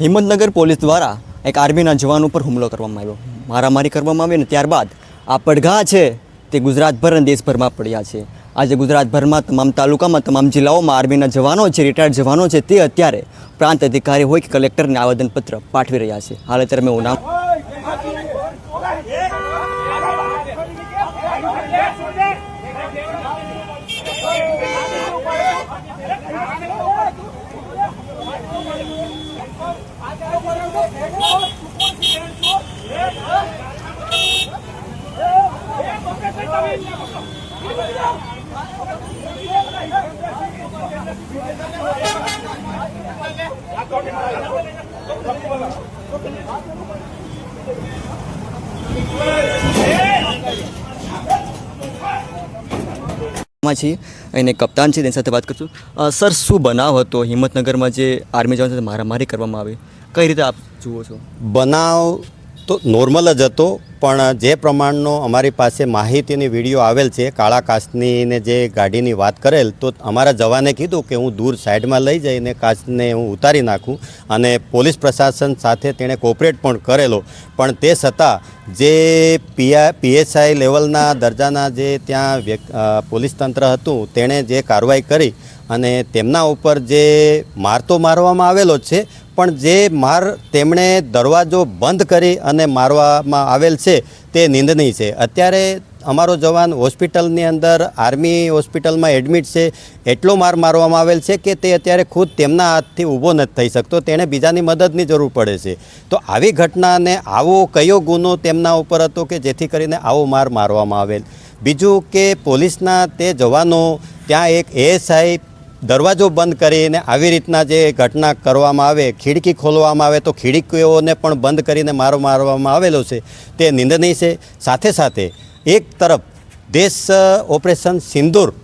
Himmatnagar police દ્વારા એક આર્મીના જવાન ઉપર હુમલો કરવામાં આવ્યો. મારામારી કરવામાં આવી ને ત્યારબાદ આ પડઘા છે તે ગુજરાતભર અને દેશભરમાં પડ્યા છે. આજે ગુજરાતભરમાં તમામ તાલુકામાં, તમામ જિલ્લાઓમાં આર્મીના જવાનો છે રિટાયર્ડ જવાનો છે તે અત્યારે પ્રાંત અધિકારી હોય કે કલેક્ટરને આવેદનપત્ર પાઠવી રહ્યા છે. હાલ અત્યારે મેં Hey! માં છીએ અને કપ્તાન છે, તેની સાથે વાત કરશું. સર, શું બનાવ હતો? હિંમતનગરમાં જે આર્મી જવાન સાથે મારામારી કરવામાં આવી, કઈ રીતે આપ જુઓ છો? બનાવ તો નોર્મલ જ હતો, પણ જે પ્રમાણનો અમારી પાસે માહિતીની વીડિયો આવેલ છે, કાળા કાચનીને જે ગાડીની વાત કરેલ, તો અમારા જવાને કીધું કે હું દૂર સાઈડમાં લઈ જઈને કાચને હું ઉતારી નાખું અને પોલીસ પ્રશાસન સાથે તેણે કોઓપરેટ પણ કરેલો. પણ તે છતાં જે પીઆ, પીએસઆઈ લેવલના દરજાના જે ત્યાં પોલીસ તંત્ર હતું, તેણે જે કાર્યવાહી કરી અને તેમના ઉપર જે માર તો મારવામાં આવેલો છે પણ જે માર તેમણે દરવાજો બંધ કરી અને મારવામાં આવેલ છે, તે નિંદનીય છે. અત્યારે અમારો જવાન હોસ્પિટલની અંદર, આર્મી હોસ્પિટલમાં એડમિટ છે, એટલો માર મારવામાં આવેલ છે કે તે અત્યારે ખુદ તેમના હાથથી ઊભો નથી થઈ શકતો, તેણે બીજાની મદદની જરૂર પડે છે. તો આવી ઘટનાને આવો કયો ગુનો તેમના ઉપર હતો કે જેથી કરીને આવો માર મારવામાં આવેલ? બીજું કે પોલીસના તે જવાનો, ત્યાં એક એએસઆઈ દરવાજો બંધ કરીને આવી રીતના જે ઘટના કરવામાં આવે, ખીડકી ખોલવામાં આવે, તો ખીડકીઓને પણ બંધ કરીને મારો મારવામાં આવેલો છે, તે નિંદનીય છે. સાથે સાથે એક તરફ દેશ ઓપરેશન સિંદૂર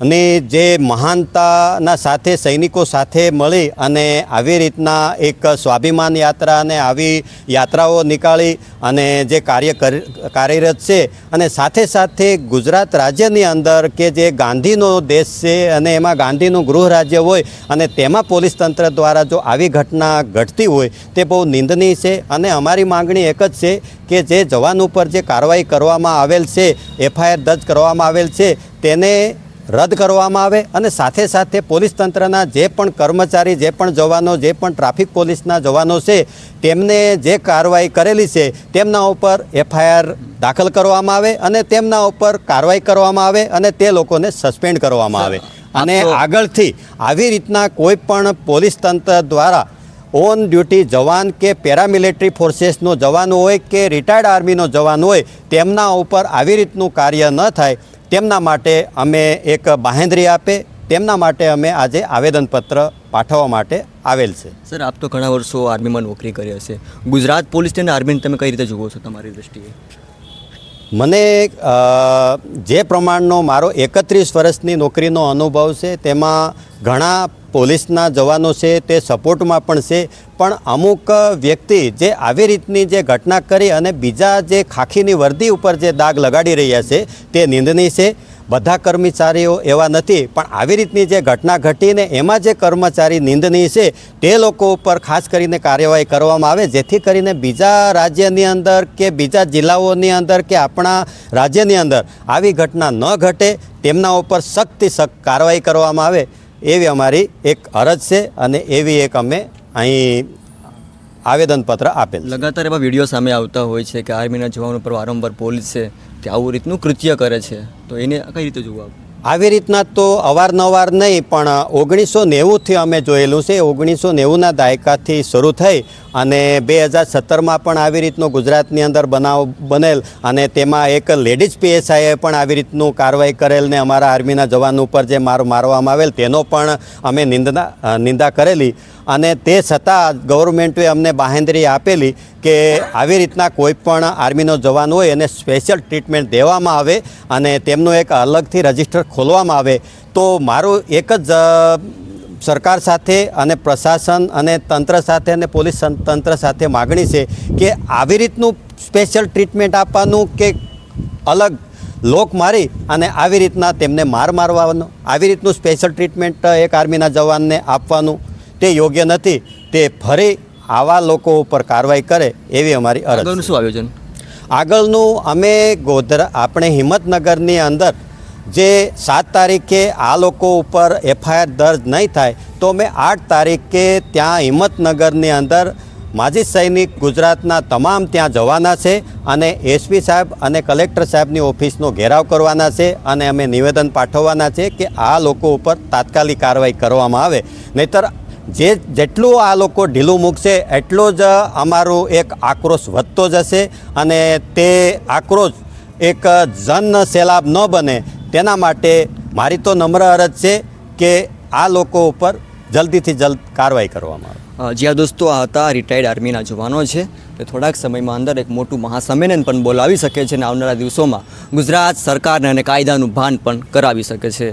અને જે મહાનતાના સાથે, સૈનિકો સાથે મળી અને આવી રીતના એક સ્વાભિમાન યાત્રા અને આવી યાત્રાઓ નીકાળી અને જે કાર્ય કરી- કાર્યરત છે અને સાથે સાથે ગુજરાત રાજ્યની અંદર કે જે ગાંધીનો દેશ છે અને એમાં ગાંધીનું ગૃહ રાજ્ય હોય અને તેમાં પોલીસ તંત્ર દ્વારા જો આવી ઘટના ઘટતી હોય, તે બહુ નિંદનીય છે. અને અમારી માંગણી એક જ છે કે જે જવાન ઉપર જે કાર્યવાહી કરવામાં આવેલ છે, એફઆઈઆર દર્જ કરવામાં આવેલ છે, તેને રદ કરવામાં આવે અને સાથે સાથે પોલીસ તંત્રના જે પણ કર્મચારી જે પણ જવાનો જે પણ ટ્રાફિક પોલીસના જવાનો છે તેમને જે કાર્યવાહી કરેલી છે તેમના ઉપર એફઆઈઆર દાખલ કરવામાં આવે અને તેમના ઉપર કાર્યવાહી કરવામાં આવે અને તે લોકોને સસ્પેન્ડ કરવામાં આવે. અને આગળથી આવી રીતના કોઈ પણ પોલીસ તંત્ર દ્વારા ઓન ડ્યુટી જવાન કે પેરામિલિટરી ફોર્સેસનો જવાન હોય કે રિટાયર્ડ આર્મીનો જવાન હોય તેમના ઉપર આવી રીતનું કાર્ય ન થાય તેમના માટે અમે એક બાહેંધરી આપે, તેમના માટે અમે આજે આવેદનપત્ર પાઠવવા માટે આવેલ છે. સર, આપ તો ઘણા વર્ષો આર્મીમાં નોકરી કરી હશે. ગુજરાત પોલીસ અને આર્મીને તમે કઈ રીતે જુઓ છો તમારી દૃષ્ટિએ મને જે પ્રમાણનો મારો એકત્રીસ વર્ષની નોકરીનો અનુભવ છે, તેમાં ઘણા પોલીસના જવાનો છે, તે સપોર્ટમાં પણ છે, પણ અમુક વ્યક્તિ જે આવી રીતની જે ઘટના કરી અને બીજા જે ખાખીની વર્દી ઉપર જે દાગ લગાડી રહ્યા છે, તે નિંદનીય છે. બધા કર્મચારીઓ એવા નથી. પણ આવી રીતની જે ઘટના ઘટીને એમાં જે કર્મચારી નિંદનીય છે, તે લોકો ઉપર ખાસ કરીને કાર્યવાહી કરવામાં આવે, જેથી કરીને બીજા રાજ્યની અંદર કે બીજા જિલ્લાઓની અંદર કે આપણા રાજ્યની અંદર આવી ઘટના ન ઘટે, તેમના ઉપર સખ્તથી સખ્ત કાર્યવાહી કરવામાં આવે. એવી અમારી એક અરજ છે અને એવી એક અમે અહીં આવેદનપત્ર આપેલ લગાતાર એવા વીડિયો સામે આવતા હોય છે કે આર્મીના જવાનો પર વારંવાર પોલીસ છે તે આવું રીતનું કૃત્ય કરે છે. તો એને કઈ રીતે જોવા આવી રીતના તો અવારનવાર નહીં પણ ઓગણીસો નેવુંથી અમે જોયેલું છે. ઓગણીસો નેવુંના દાયકાથી શરૂ થઈ અને બે હજાર સત્તરમાં પણ આવી રીતનો ગુજરાતની અંદર બનાવ બનેલ અને તેમાં એક લેડીઝ પીએસઆઈએ પણ આવી રીતનું કાર્યવાહી કરેલ ને અમારા આર્મીના જવાન ઉપર જે માર મારવામાં આવેલ તેનો પણ અમે નિંદના નિંદા કરેલી. અને તે છતાં ગવર્મેન્ટે અમને બાહેંધરી આપેલી કે આવી રીતના કોઈ પણ આર્મીનો જવાન હોય એને સ્પેશિયલ ટ્રીટમેન્ટ દેવામાં આવે અને તેમનું એક અલગથી રજિસ્ટર ખોલવામાં આવે. તો મારું એક જ સરકાર સાથે અને પ્રશાસન અને તંત્ર સાથે અને પોલીસ તંત્ર સાથે માગણી છે કે આવી રીતનું સ્પેશિયલ ટ્રીટમેન્ટ આપવાનું કે અલગ લોક મારી અને આવી રીતના તેમને માર મારવાનો આવી રીતનું સ્પેશિયલ ટ્રીટમેન્ટ એક આર્મીના જવાનને આપવાનું તે યોગ્ય નથી. તે ફરી આવા લોકો ઉપર કાર્યવાહી કરે એવી અમારી અરજ શું આયોજન? આગળનું અમે ગોધરા આપણે હિંમતનગરની અંદર જે સાત તારીખે આ લોકો ઉપર એફઆઈઆર દર્જ નહીં થાય, તો મેં આઠ તારીખે ત્યાં હિંમતનગરની અંદર માજી સૈનિક ગુજરાતના તમામ ત્યાં જવાના છે અને એસપી સાહેબ અને કલેક્ટર સાહેબની ઓફિસનો ઘેરાવ કરવાના છે અને અમે નિવેદન પાઠવવાના છે કે આ લોકો ઉપર તાત્કાલિક કાર્યવાહી કરવામાં આવે. નહીતર જે જેટલું આ લોકો ઢીલું મૂકશે, એટલો જ અમારો એક આક્રોશ વધતો જશે અને તે આક્રોશ એક જન સેલાબ ન બને તેના માટે મારી તો નમ્ર અરજ છે કે આ લોકો ઉપર જલ્દીથી જલ્દ કાર્યવાહી કરવામાં આવે. જ્યાં દોસ્તો, આ હતા રિટાયર્ડ આર્મીના જવાનો છે. તે થોડાક સમયમાં અંદર એક મોટું મહાસંમેલન પણ બોલાવી શકે છે અને આવનારા દિવસોમાં ગુજરાત સરકારને અને કાયદાનું ભાન પણ કરાવી શકે છે.